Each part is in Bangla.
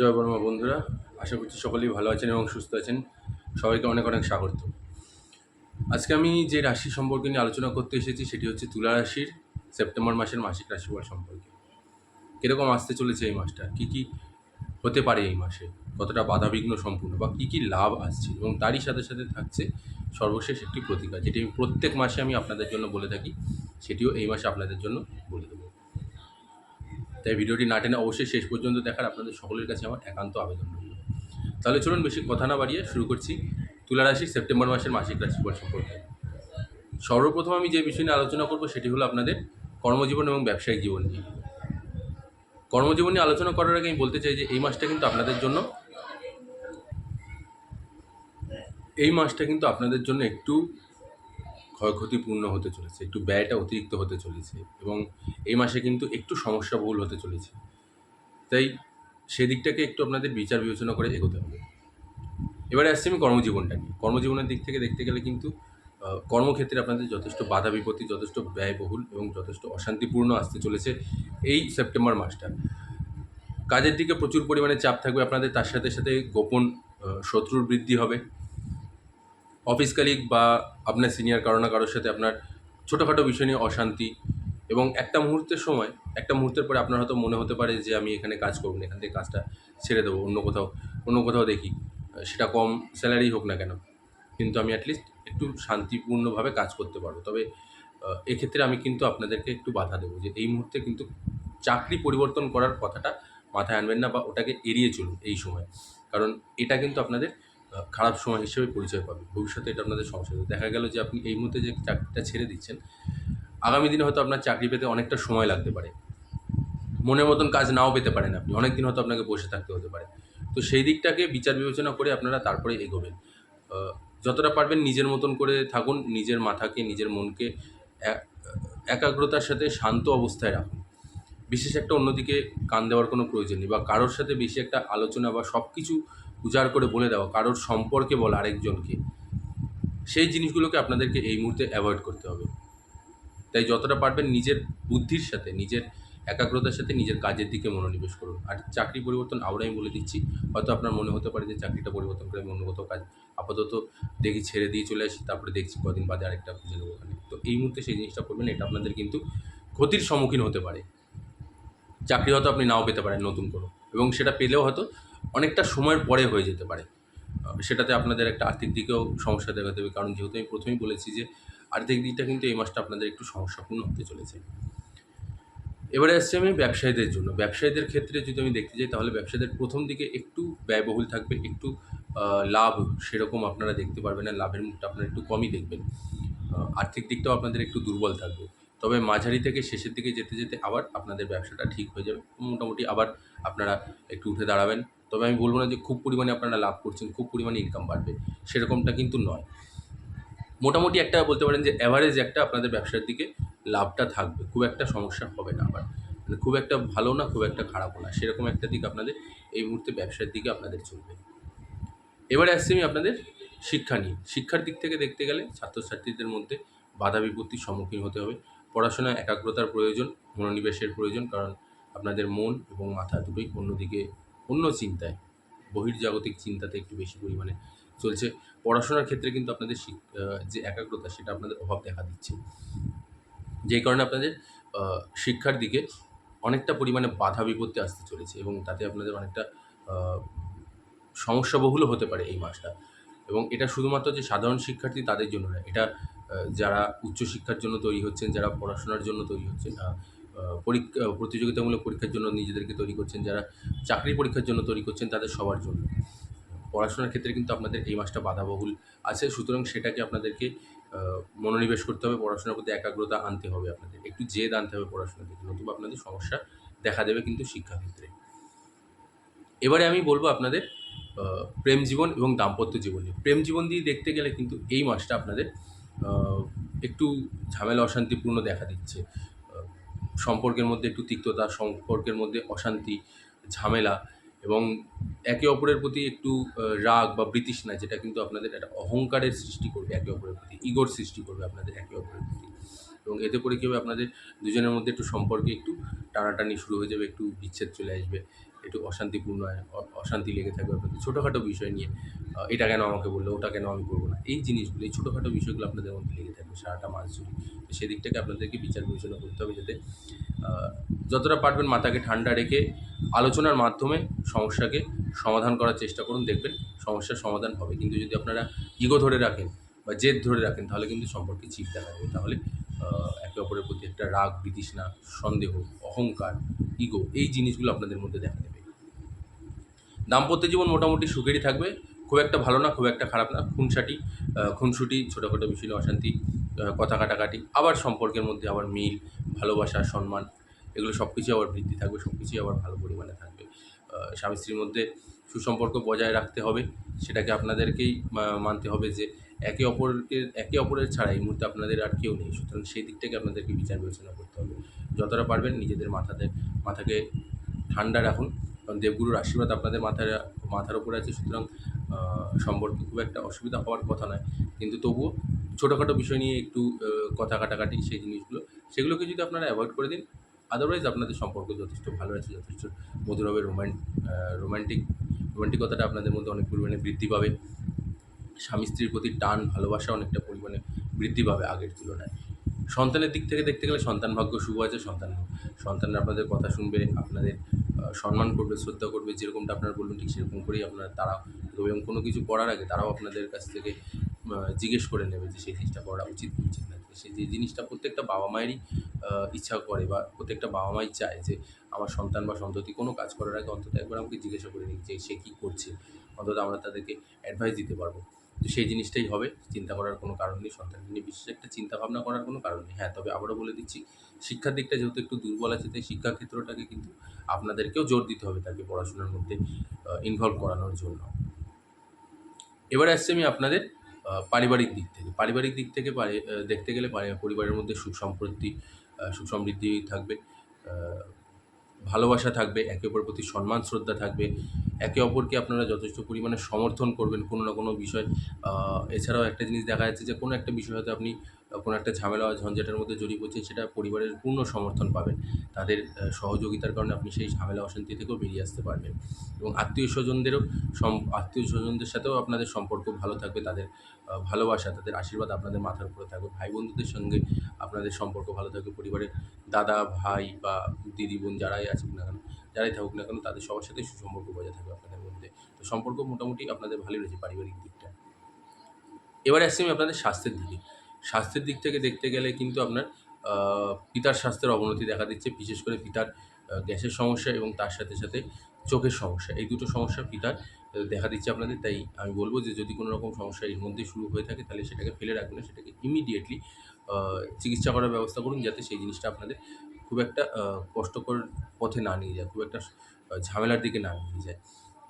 জয় বর্মা, বন্ধুরা। আশা করছি সকলেই ভালো আছেন এবং সুস্থ আছেন। সবাইকে অনেক অনেক স্বাগত। আজকে আমি যে রাশি সম্পর্কে নিয়ে আলোচনা করতে এসেছি, সেটি হচ্ছে তুলা রাশির সেপ্টেম্বর মাসের মাসিক রাশিফল সম্পর্কে। কীরকম আসতে চলেছে এই মাসটা? কী কী হতে পারে এই মাসে? কতটা বাধাবিঘ্ন সম্পূর্ণ? বা কী কী লাভ আসছে? এবং তারই সাথে সাথে থাকছে সর্বশেষ একটি প্রতিকার, যেটি আমি প্রত্যেক মাসে আমি আপনাদের জন্য বলে থাকি, সেটিও এই মাসে আপনাদের জন্য বলে দেবো। তাই ভিডিওটি না টেনে অবশ্যই শেষ পর্যন্ত দেখার আপনাদের সকলের কাছে আমার একান্ত আবেদন রইল। তাহলে চলুন বেশি কথা না বাড়িয়ে শুরু করছি তুলা রাশির সেপ্টেম্বর মাসের মাসিক রাশিফল সম্পর্কে। সর্বপ্রথম আমি যে বিষয় নিয়ে আলোচনা করব সেটি হলো আপনাদের কর্মজীবন এবং ব্যবসায়িক জীবন নিয়ে। কর্মজীবন নিয়ে আলোচনা করার আগে আমি বলতে চাই যে এই মাসটা কিন্তু আপনাদের জন্য এই মাসটা কিন্তু আপনাদের জন্য একটু ক্ষয়ক্ষতিপূর্ণ হতে চলেছে, একটু ব্যয়টা অতিরিক্ত হতে চলেছে এবং এই মাসে কিন্তু একটু সমস্যাবহুল হতে চলেছে। তাই সেদিকটাকে একটু আপনাদের বিচার বিবেচনা করে এগোতে হবে। এবারে আসছি আমি কর্মজীবনটা নিয়ে। কর্মজীবনের দিক থেকে দেখতে গেলে কিন্তু কর্মক্ষেত্রে আপনাদের যথেষ্ট বাধা বিপত্তি, যথেষ্ট ব্যয়বহুল এবং যথেষ্ট অশান্তিপূর্ণ আসতে চলেছে এই সেপ্টেম্বর মাসটা। কাজের দিকে প্রচুর পরিমাণে চাপ থাকবে, আপনাদের তার সাথে সাথে গোপন শত্রুর বৃদ্ধি হবে। অফিস কালিগ বা আপনার সিনিয়র কারও না কারোর সাথে আপনার ছোটোখাটো বিষয় নিয়ে অশান্তি এবং একটা মুহূর্তের সময়, একটা মুহূর্তের পরে আপনার হয়তো মনে হতে পারে যে, আমি এখানে কাজ করব এখান থেকে কাজটা ছেড়ে দেবো, অন্য কোথাও অন্য কোথাও দেখি। সেটা কম স্যালারি হোক না কেন, কিন্তু আমি অ্যাটলিস্ট একটু শান্তিপূর্ণভাবে কাজ করতে পারব। তবে এক্ষেত্রে আমি কিন্তু আপনাদেরকে একটু বাধা দেবো যে, এই মুহূর্তে কিন্তু চাকরি পরিবর্তন করার কথাটা মাথায় আনবেন না বা ওটাকে এড়িয়ে চলুন এই সময়। কারণ এটা কিন্তু আপনাদের খারাপ সময় হিসেবে পরিচয় পাবে। ভবিষ্যতে এটা আপনাদের সমস্যা দেখা গেল যে আপনি এই মুহূর্তে যে চাকরিটা ছেড়ে দিচ্ছেন, আগামী দিনে হয়তো আপনার চাকরি পেতে অনেকটা সময় লাগতে পারে। মনের মতন কাজ নাও পেতে পারেন আপনি। অনেক দিন হয়তো আপনাকে বসে থাকতে হতে পারে। তো সেই দিকটাকে বিচার বিবেচনা করে আপনারা তারপরে এগোবেন। যতটা পারবেন নিজের মতন করে থাকুন, নিজের মাথাকে, নিজের মনকে একাগ্রতার সাথে শান্ত অবস্থায় রাখুন। বিশেষ একটা অন্যদিকে কান দেওয়ার কোনো প্রয়োজন নেই বা কারোর সাথে বেশি একটা আলোচনা বা সব কিছু উজাড় করে বলে দেওয়া, কারোর সম্পর্কে বলা আরেকজনকে। সেই জিনিসগুলোকে আপনাদেরকে এই মুহূর্তে অ্যাভয়েড করতে হবে। তাই যতটা পারবেন নিজের বুদ্ধির সাথে, নিজের একাগ্রতার সাথে নিজের কাজের দিকে মনোনিবেশ করুন। আর চাকরি পরিবর্তন আবার আমি বলে দিচ্ছি, হয়তো আপনার মনে হতে পারে যে চাকরিটা পরিবর্তন করে আমি অন্য কোথাও কাজ আপাতত দেখি ছেড়ে দিয়ে চলে আসি, তারপরে দেখছি কদিন বাদে আরেকটা খুঁজে নেব ওখানে। তো এই মুহূর্তে সেই জিনিসটা করবেন, এটা আপনাদের কিন্তু ক্ষতির সম্মুখীন হতে পারে। চাকরি হয়তো আপনি নাও পেতে পারেন নতুন কোনো, এবং সেটা পেলেও হয়তো অনেকটা সময়ের পরে হয়ে যেতে পারে। সেটাতে আপনাদের একটা আর্থিক দিকেও সমস্যা দেখা দেবে। কারণ যেহেতু আমি প্রথমেই বলেছি যে আর্থিক দিকটা কিন্তু এই মাসটা আপনাদের একটু সমস্যাপূর্ণ হতে চলেছে। এবারে আসছি আমি ব্যবসায়ীদের জন্য। ব্যবসায়ীদের ক্ষেত্রে যদি আমি দেখতে যাই, তাহলে ব্যবসায়ীদের প্রথম দিকে একটু ব্যয়বহুল থাকবে, একটু লাভ সেরকম আপনারা দেখতে পারবেন না লাভের মুখটা আপনারা একটু কমই দেখবেন। আর্থিক দিকটাও আপনাদের একটু দুর্বল থাকবে। তবে মাঝারি থেকে শেষের দিকে যেতে যেতে আবার আপনাদের ব্যবসাটা ঠিক হয়ে যাবে। মোটামুটি আবার আপনারা একটু উঠে দাঁড়াবেন। তবে আমি বলব না যে খুব পরিমাণে আপনারা লাভ করছেন, খুব পরিমাণে ইনকাম বাড়বে, সেরকমটা কিন্তু নয়। মোটামুটি একটা বলতে পারেন যে অ্যাভারেজ একটা আপনাদের ব্যবসার দিকে লাভটা থাকবে, খুব একটা সমস্যা হবে না আবার। মানে খুব একটা ভালো না, খুব একটা খারাপও না, সেরকম একটা দিক আপনাদের এই মুহূর্তে ব্যবসার দিকে আপনাদের চলবে। এবারে আসছি আমি আপনাদের শিক্ষা নিয়ে। শিক্ষার দিক থেকে দেখতে গেলে ছাত্রছাত্রীদের মধ্যে বাধা বিপত্তির সম্মুখীন হতে হবে। পড়াশোনায় একাগ্রতার প্রয়োজন, মনোনিবেশের প্রয়োজন, কারণ আপনাদের মন এবং মাথা দুটোই অন্যদিকে অন্য চিন্তায়, বহির্জাগতিক চিন্তাতে একটু বেশি পরিমাণে চলছে। পড়াশোনার ক্ষেত্রে কিন্তু আপনাদের যে একাগ্রতা সেটা আপনাদের অভাব দেখা দিচ্ছে। যেই কারণে আপনাদের শিক্ষার দিকে অনেকটা পরিমাণে বাধা বিপত্তি আসতে চলেছে এবং তাতে আপনাদের অনেকটা সমস্যাবহুলও হতে পারে এই মাসটা। এবং এটা শুধুমাত্র যে সাধারণ শিক্ষার্থী তাদের জন্য না, এটা যারা উচ্চশিক্ষার জন্য তৈরি হচ্ছেন, যারা পড়াশোনার জন্য তৈরি হচ্ছেন পরীক্ষা প্রতিযোগিতামূলক পরীক্ষার জন্য নিজেদেরকে তৈরি করছেন, যারা চাকরি পরীক্ষার জন্য তৈরি করছেন তাদের সবার জন্য। পড়াশোনার ক্ষেত্রে কিন্তু আপনাদের এই মাসটা বাধাবহুল আছে, সুতরাং সেটাকে আপনাদেরকে মনোনিবেশ করতে হবে, পড়াশোনার প্রতি একাগ্রতা আনতে হবে আপনাদের, একটু জেদ আনতে হবে পড়াশোনার দিকে, নতুবা আপনাদের সমস্যা দেখা দেবে কিন্তু শিক্ষাক্ষেত্রে। এবারে আমি বলব আপনাদের প্রেম জীবন এবং দাম্পত্য জীবন নিয়ে। প্রেম জীবন দিয়ে দেখতে গেলে কিন্তু এই মাসটা আপনাদের একটু ঝামেলা, অশান্তিপূর্ণ দেখা দিচ্ছে। সম্পর্কের মধ্যে একটু তিক্ততা, সম্পর্কের মধ্যে অশান্তি, ঝামেলা এবং একে অপরের প্রতি একটু রাগ বা বৃতৃষ্ণা যেটা কিন্তু আপনাদের একটা অহংকারের সৃষ্টি করবে একে অপরের প্রতি, ইগোর সৃষ্টি করবে আপনাদের একে অপরের প্রতি এবং এতে করে কী হবে আপনাদের দুজনের মধ্যে একটু সম্পর্কে একটু টানাটানি শুরু হয়ে যাবে, একটু বিচ্ছেদ চলে আসবে একটু অশান্তিপূর্ণ অশান্তি লেগে থাকবে আপনাদের। ছোটোখাটো বিষয় নিয়ে এটা কেন আমাকে বলল, ওটা কেন আমি করব না, এই জিনিসগুলো, এই ছোটোখাটো বিষয়গুলো আপনাদের মধ্যে লেগে থাকবে সারাটা মাস জুড়ে। সেদিকটাকে আপনাদেরকে বিচার বিবেচনা করতে হবে যাতে যতটা পারবেন মাথাকে ঠান্ডা রেখে আলোচনার মাধ্যমে সমস্যাকে সমাধান করার চেষ্টা করুন, দেখবেন সমস্যার সমাধান হবে। কিন্তু যদি আপনারা ইগো ধরে রাখেন বা জেদ ধরে রাখেন, তাহলে কিন্তু সম্পর্কে চিপ দেখা যাবে। তাহলে একে অপরের প্রতি একটা রাগ, বিতৃষ্ণা, সন্দেহ, অহংকার, ইগো, এই জিনিসগুলো আপনাদের মধ্যে দেখা দাম্পত্য জীবন মোটামুটি সুখেরই থাকবে। খুব একটা ভালো না, খুব একটা খারাপ না। খুনসাটি খুনসুটি, ছোটোখাটো নিয়ে অশান্তি কথা কাটাকাটি, আবার সম্পর্কের মধ্যে আবার মিল, ভালোবাসা, সম্মান, এগুলো সব কিছুই আবার বৃদ্ধি থাকবে সব কিছুই আবার ভালো পরিমাণে থাকবে। স্বামী স্ত্রীর মধ্যে সুসম্পর্ক বজায় রাখতে হবে। সেটাকে আপনাদেরকেই মানতে হবে যে একে অপরকে, একে অপরের ছাড়া এই মুহূর্তে আপনাদের আর কেউ নেই। সুতরাং সেই দিকটাকে আপনাদেরকে বিচার বিবেচনা করতে হবে। যতটা পারবেন নিজেদের মাথাতে, মাথাকে ঠান্ডা রাখুন। কারণ দেবগুরুর আশীর্বাদ আপনাদের মাথার মাথার উপরে আছে, সুতরাং সম্পর্কে খুব একটা অসুবিধা হওয়ার কথা নয়। কিন্তু তবুও ছোটোখাটো বিষয় নিয়ে একটু কথা কাটাকাটি সেই জিনিসগুলো, সেগুলোকে যদি আপনারা অ্যাভয়েড করে দিন আদারওয়াইজ আপনাদের সম্পর্ক যথেষ্ট ভালো আছে, যথেষ্ট মধুর হবে রোম্যান রোম্যান্টিক রোম্যান্টিকতাটা আপনাদের মধ্যে অনেক পরিমাণে বৃদ্ধি পাবে। স্বামী স্ত্রীর প্রতি টান, ভালোবাসা অনেকটা পরিমাণে বৃদ্ধি পাবে আগের তুলনায়। সন্তানের দিক থেকে দেখতে গেলে সন্তান ভাগ্য শুভ আছে, সন্তান, সন্তানরা আপনাদের কথা শুনবে, আপনাদের সম্মান করবে, শ্রদ্ধা করবে, যেরকমটা আপনারা বলবেন ঠিক সেরকম করেই আপনারা তারা এবং কোনো কিছু করার আগে তারাও আপনাদের কাছ থেকে জিজ্ঞেস করে নেবে যে সেই জিনিসটা করা উচিত উচিত না। সেই যে জিনিসটা প্রত্যেকটা বাবা মায়েরই ইচ্ছা করে বা প্রত্যেকটা বাবা মাই চায় যে আমার সন্তান বা সন্ততি কোনো কাজ করার আগে অন্তত একবার আমাকে জিজ্ঞাসা করে নিক যে সে কী করছে। অন্তত আমরা তাদেরকে অ্যাডভাইস দিতে পারব। তো সেই জিনিসটাই হবে। চিন্তা করার কোনো কারণ নেই। সন্তান নিয়ে বিশেষ একটা চিন্তা ভাবনা করার কোনো কারণ নেই। হ্যাঁ তবে আবারও বলে দিচ্ছি, শিক্ষার দিকটা যেহেতু একটু দুর্বল আছে, তাই শিক্ষা ক্ষেত্রটাকে কিন্তু আপনাদেরকেও জোর দিতে হবে তাকে পড়াশোনার মধ্যে ইনভলভ করানোর জন্য। এবারে আসছে আমি আপনাদের পারিবারিক দিক থেকে। পারিবারিক দিক থেকে দেখতে গেলে পরিবারের মধ্যে সুখ সম্পত্তি সুখ সমৃদ্ধি থাকবে ভালোবাসা থাকবে, একে অপর প্রতি সম্মান, শ্রদ্ধা থাকবে। একে অপরকে আপনারা যথেষ্ট পরিমাণে সমর্থন করবেন কোনো না কোনো বিষয়। এছাড়াও একটা জিনিস দেখা যাচ্ছে যে কোনো একটা বিষয় হয়তো আপনি কোনো একটা ঝামেলা ঝঞ্ঝাটের মধ্যে জড়িয়ে পড়ছেন, সেটা পরিবারের পূর্ণ সমর্থন পাবেন। তাদের সহযোগিতার কারণে আপনি সেই ঝামেলা, অশান্তি থেকেও বেরিয়ে আসতে পারবেন। এবং আত্মীয় স্বজনদেরও আত্মীয় স্বজনদের সাথেও আপনাদের সম্পর্ক ভালো থাকবে, তাদের ভালোবাসা, তাদের আশীর্বাদ আপনাদের মাথার উপরে থাকবে। ভাই বন্ধুদের সঙ্গে আপনাদের সম্পর্ক ভালো থাকবে। পরিবারের দাদা, ভাই বা দিদি, বোন যারাই আছেন না কেন, যারাই থাকুক না কেন, তাদের সবার সাথে সুসম্পর্ক বজায় থাকবে আপনাদের মধ্যে। তো সম্পর্ক মোটামুটি আপনাদের ভালোই রয়েছে পারিবারিক দিকটা। এবারে আসছি আমি আপনাদের স্বাস্থ্যের দিকে। স্বাস্থ্যের দিক থেকে দেখতে গেলে কিন্তু আপনার পিতার স্বাস্থ্যের অবনতি দেখা দিচ্ছে, বিশেষ করে পিতার গ্যাসের সমস্যা এবং তার সাথে সাথে চোখের সমস্যা। এই দুটো সমস্যা পিতার দেখা দিচ্ছে আপনাদের। তাই আমি বলব যে যদি কোনো রকম সমস্যা এর মধ্যে শুরু হয়ে থাকে, তাহলে সেটাকে ফেলে রাখবেন না, সেটাকে ইমিডিয়েটলি চিকিৎসা করার ব্যবস্থা করুন যাতে সেই জিনিসটা আপনাদের খুব একটা কষ্টকর পথে না নিয়ে যায়, খুব একটা ঝামেলার দিকে না নিয়ে যায়।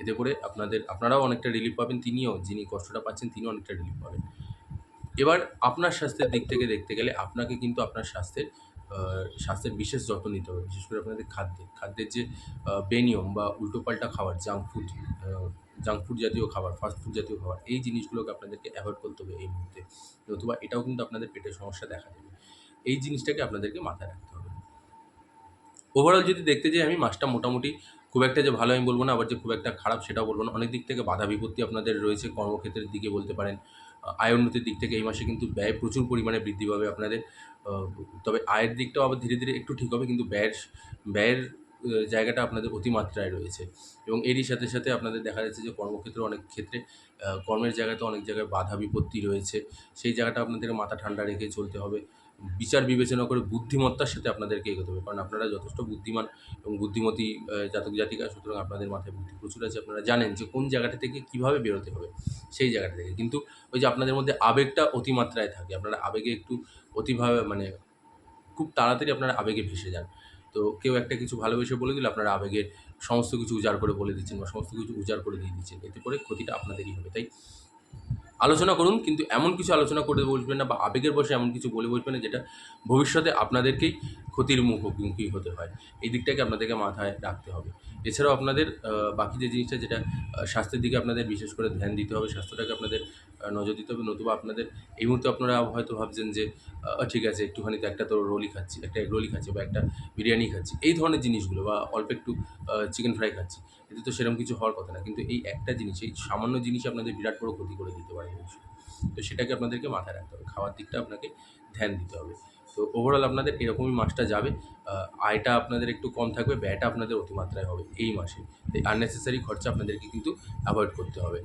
এতে করে আপনাদের, আপনারাও অনেকটা রিলিফ পাবেন, তিনিও যিনি কষ্টটা পাচ্ছেন, তিনিও অনেকটা রিলিফ পাবেন। এবার আপনার স্বাস্থ্যের দিক থেকে দেখতে গেলে আপনাকে কিন্তু আপনার স্বাস্থ্যের স্বাস্থ্যের বিশেষ যত্ন নিতে হবে। বিশেষ করে আপনাদের খাদ্যে। খাদ্যের যে বেনিয়ম বা উল্টোপাল্টা খাবার জাঙ্ক ফুড জাঙ্ক ফুড জাতীয় খাবার ফাস্ট ফুড জাতীয় খাবার, এই জিনিসগুলোকে আপনাদেরকে অ্যাভয়েড করতে হবে এই মুহূর্তে। নতুবা এটাও কিন্তু আপনাদের পেটের সমস্যা দেখা দেবে। এই জিনিসটাকে আপনাদেরকে মাথায় রাখতে হবে। ওভারঅল যদি দেখতে যাই আমি মাসটা মোটামুটি খুব একটা যে ভালো আমি বলব না, আবার যে খুব একটা খারাপ সেটাও বলব না। অনেক দিক থেকে বাধা বিপত্তি আপনাদের রয়েছে। কর্মক্ষেত্রের দিকে বলতে পারেন আয় উন্নতির দিক থেকে এই মাসে কিন্তু ব্যয় প্রচুর পরিমাণে বৃদ্ধি পাবে আপনাদের। তবে আয়ের দিকটাও আবার ধীরে ধীরে একটু ঠিক হবে, কিন্তু ব্যয়ের ব্যয়ের জায়গাটা আপনাদের অতিমাত্রায় রয়েছে। এবং এরই সাথে সাথে আপনাদের দেখা যাচ্ছে যে কর্মক্ষেত্রে অনেক ক্ষেত্রে কর্মের জায়গাতে অনেক জায়গায় বাধা বিপত্তি রয়েছে। সেই জায়গাটা আপনাদের মাথা ঠান্ডা রেখে চলতে হবে। বিচার বিবেচনা করে বুদ্ধিমত্তার সাথে আপনাদেরকে এগোতে হবে। কারণ আপনারা যথেষ্ট বুদ্ধিমান এবং বুদ্ধিমতী জাতক, জাতিকা, সুতরাং আপনাদের মাথায় বুদ্ধি প্রচুর আছে। আপনারা জানেন যে কোন জায়গাটা থেকে কীভাবে বেরোতে হবে, সেই জায়গাটা থেকে। কিন্তু ওই যে আপনাদের মধ্যে আবেগটা অতিমাত্রায় থাকে, আপনারা আবেগে একটু অতিভাবে মানে খুব তাড়াতাড়ি আপনারা আবেগে ভেসে যান। তো কেউ একটা কিছু ভালোবেসে বলে দিলে আপনারা আবেগের সমস্ত কিছু উজাড় করে বলে দিচ্ছেন বা সমস্ত কিছু উজাড় করে দিয়ে দিচ্ছেন। এতে করে ক্ষতিটা আপনাদেরই হবে। তাই আলোচনা করুন, কিন্তু এমন কিছু আলোচনা করে বসবেন না বা আবেগের বসে এমন কিছু বলে বসবেন না যেটা ভবিষ্যতে আপনাদেরকেই ক্ষতির মুখোমুখি হতে হয়। এই দিকটাকে আপনাদেরকে মাথায় রাখতে হবে। এছাড়াও আপনাদের বাকি যে জিনিসটা যেটা স্বাস্থ্যের দিকে আপনাদের বিশেষ করে ধ্যান দিতে হবে, স্বাস্থ্যটাকে আপনাদের নজর দিতে হবে, নতুবা আপনাদের, এই মুহূর্তে আপনারা হয়তো ভাবছেন যে ঠিক আছে, একটুখানি তো একটা তো রোলই খাচ্ছি, একটা রোলই খাচ্ছি বা একটা বিরিয়ানি খাচ্ছি, এই ধরনের জিনিসগুলো বা অল্প একটু চিকেন ফ্রাই খাচ্ছি, এতে তো সেরকম কিছু হওয়ার কথা না। কিন্তু এই একটা জিনিস, এই সামান্য জিনিস আপনাদের বিরাট বড় ক্ষতি করে দিতে পারে। তো সেটাকে আপনাদেরকে মাথায় রাখতে হবে, খাওয়ার দিকটা আপনাকে ধ্যান দিতে হবে। তো ওভারঅল আপনাদের এরকমই মাসটা যাবে। আয়টা আপনাদের একটু কম থাকবে, ব্যয়টা আপনাদের অতিমাত্রায় হবে এই মাসে। এই আননেসেসারি খরচা আপনাদেরকে কিন্তু অ্যাভয়েড করতে হবে।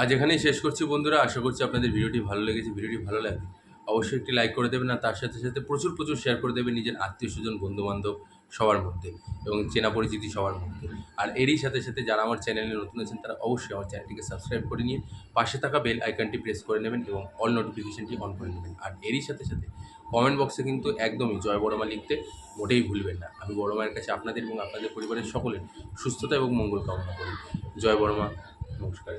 আজ এখানেই শেষ করছি বন্ধুরা। আশা করছি আপনাদের ভিডিওটি ভালো লেগেছে। ভিডিওটি ভালো লাগবে অবশ্যই একটি লাইক করে দেবেন। আর তার সাথে সাথে প্রচুর প্রচুর শেয়ার করে দেবেন নিজের আত্মীয় স্বজন বন্ধুবান্ধব। সবার মধ্যে এবং চেনা পরিচিতি সবার মধ্যে। আর এরই সাথে সাথে যারা আমার চ্যানেলে নতুন আছেন, তারা অবশ্যই আমার চ্যানেলটিকে সাবস্ক্রাইব করে নিয়ে পাশে থাকা বেল আইকনটি প্রেস করে নেবেন এবং অল নোটিফিকেশনটি অন করে নেবেন। আর এরই সাথে সাথে কমেন্ট বক্সে কিন্তু একদমই জয় বড়মা লিখতে মোটেই ভুলবেন না। আমি বড় মায়ের কাছে আপনাদের এবং আপনাদের পরিবারের সকলের সুস্থতা এবং মঙ্গল কামনা করি। জয় বড়মা, নমস্কার।